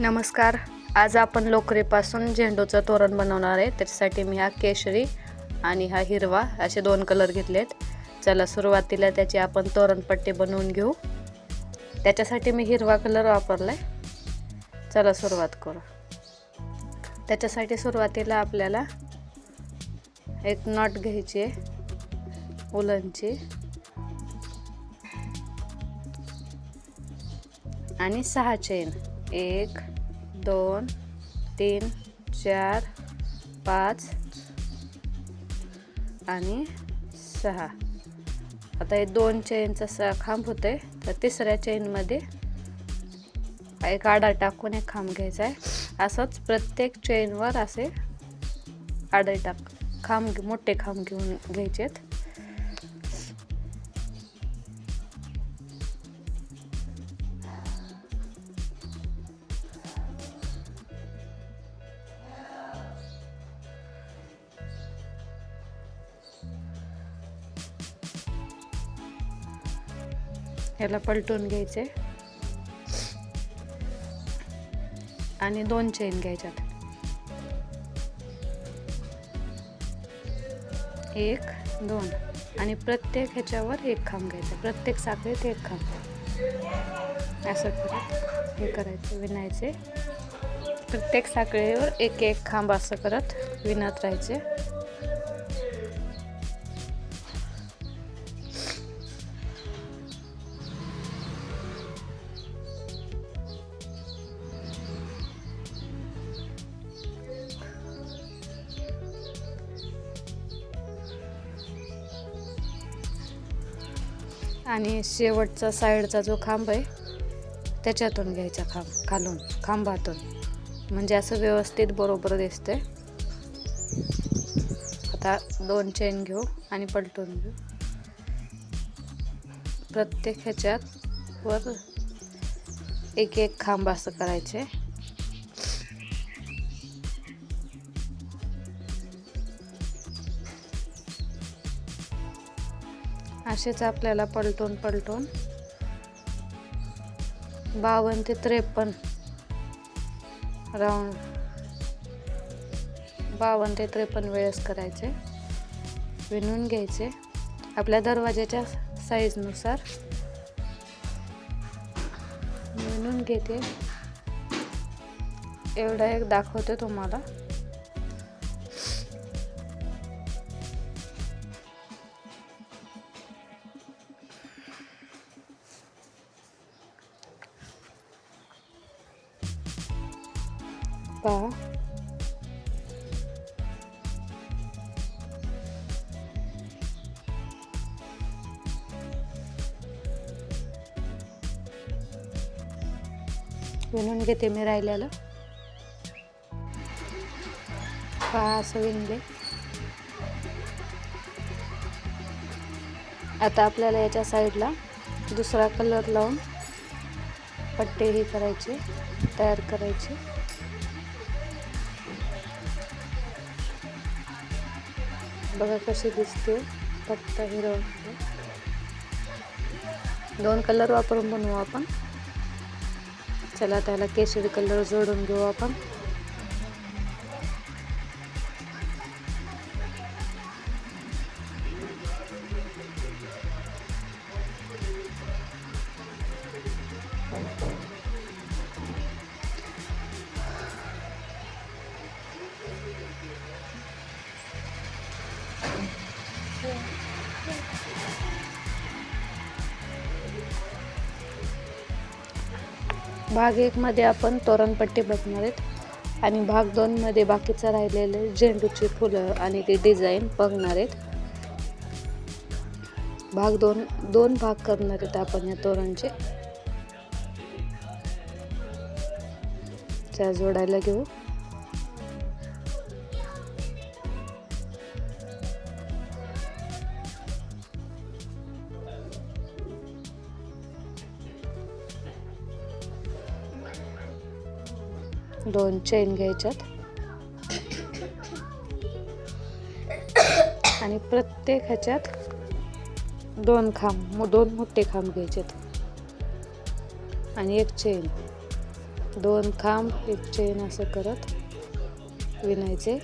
नमस्कार. आज आपण लोकरीपासून झेंडूचं तोरण बनवणार आहे. त्याच्यासाठी मी हा केशरी आणि हा हिरवा असे दोन कलर घेतलेत. चला सुरुवातीला त्याची आपण तोरणपट्टी बनवून घेऊ. त्याच्यासाठी मी हिरवा कलर वापरला आहे चला सुरुवात करू. त्याच्यासाठी सुरुवातीला आपल्याला एक नॉट घ्यायची आहे. उलनची. आणि सहा चेन. एक दोन तीन चार पाच आणि सहा. आता हे दोन चेनचा स खांब होते तर तिसऱ्या चेनमध्ये एक आडा टाकून एक खांब घ्यायचा आहे. असंच प्रत्येक चेनवर असे आडे टाक खांब घे- मोठे खांब घेऊन घ्यायचेत. ह्याला पलटून घ्यायचे. आणि दोन चेन घ्यायच्यात. एक दोन. आणि प्रत्येक ह्याच्यावर एक खांब घ्यायचा. प्रत्येक साखळीत एक खांब. असं करत हे करायचं विणायचे. प्रत्येक साखळीवर एक एक खांब असं करत विणत राहायचे. आणि शेवटचा साईडचा जो खांब आहे त्याच्यातून घ्यायचा खांब खालून खांबातून. म्हणजे असं व्यवस्थित बरोबर दिसते. आता दोन चेन घेऊ आणि पलटून घेऊ. प्रत्येक ह्याच्यात वर एक एक खांब असं करायचे. असेच आपल्याला पलटून पलटून. बावन्न ते त्रेपन्न. राऊंड. बावन्न ते त्रेपन्न वेळेस करायचे. विणून घ्यायचे. आपल्या दरवाजाच्या साईजनुसार विणून घेते. एवढा एक दाखवते तुम्हाला. पहा विणून घेते मी राहिलेलं. पहा असं विणले? आता आपल्याला याच्या साईडला दुसरा कलर लावून पट्टे ही करायचे तयार करायचे. बघा कशी दिसते. फक्त हिरो दोन कलर वापरून बनवू आपण. चला त्याला केशरी कलर जोडून घेऊ आपण. भाग एकमध्ये आपण तोरणपट्टी बघणार आहेत. आणि भाग दोनमध्ये बाकीचं राहिलेले झेंडूची फुलं आणि ती डिझाईन बघणार आहेत. भाग दोन दोन भाग करणार आहेत आपण या तोरणचे. त्या जोडायला घेऊ. दोन चेन घ्यायच्यात. आणि प्रत्येक ह्याच्यात दोन खांब दोन मोठे खांब घ्यायचेत. आणि एक चेन. दोन खांब एक चेन असं करत विणायचे.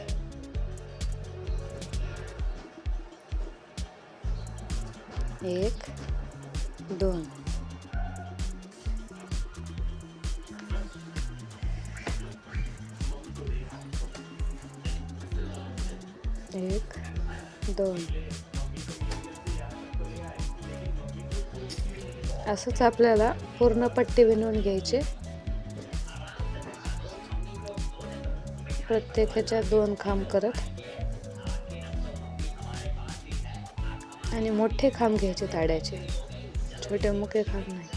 एक दोन. एक दोन. असंच आपल्याला पूर्ण पट्टी विणून घ्यायचे. प्रत्येक दोन खांब करत. आणि मोठे खांब घ्यायचे ताड्याचे. छोटे मुके खांब नाही.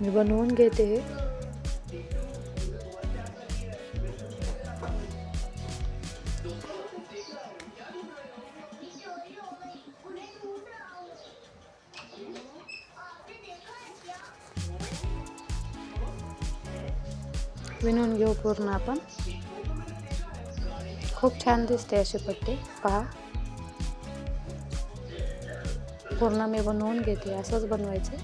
मी बनवून घेते हे. विणून घेऊ पूर्ण आपण. खूप छान दिसते अशी पट्टी. पहा. पूर्ण मी बनवून घेते असंच बनवायचे.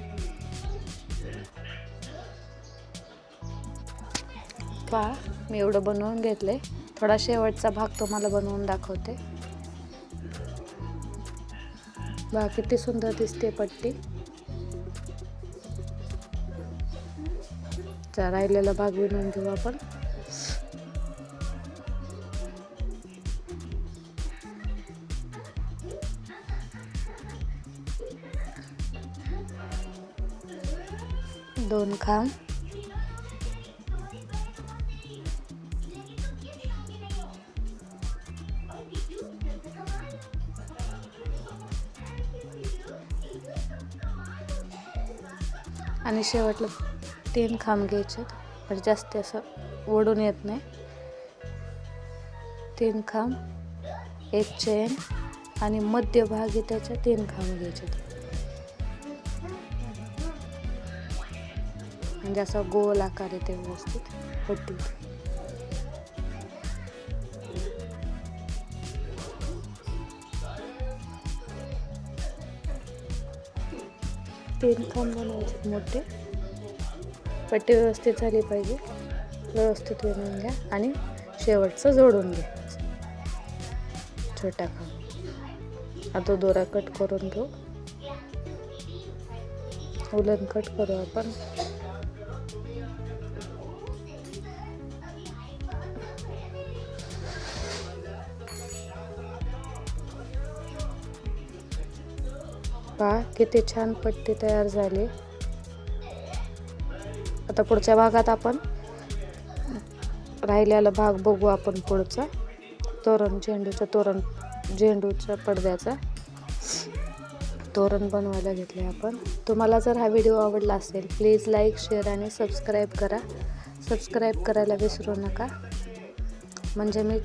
पहा मी एवढं बनवून घेतले. थोडा शेवटचा भाग तुम्हाला बनवून दाखवते. बा किती सुंदर दिसते पट्टी. चा राहिलेला भाग विणून घेऊ आपण. दोन खांब. आणि शेवटला तीन खांब घ्यायचे म्हणजे जास्त असं ओढून येत नाही. तीन खांब एक चेन आणि मध्यभागी त्याच्या तीन खांब घ्यायचे. म्हणजे असा गोल आकार येते व्यवस्थित पट्टी तीन खांब बनवायचे मोठे. पट्टी व्यवस्थित झाली पाहिजे. व्यवस्थित विणून घ्या आणि शेवटचं जोडून घ्या. छोटा खांब. आता दोरा कट करून घेऊ. उलन कट करू आपण. पहा किती छान पट्टी तयार झाली. आता पुढच्या भागात आपण राहिलेला भाग बघू आपण पुढचा. तोरण झेंडूचं तोरण झेंडूच्या पडद्याचा तोरण बनवायला घेतले आपण. तुम्हाला जर हा व्हिडिओ आवडला असेल प्लीज लाईक शेअर आणि सबस्क्राईब करा. सबस्क्राईब करायला विसरू नका. म्हणजे मी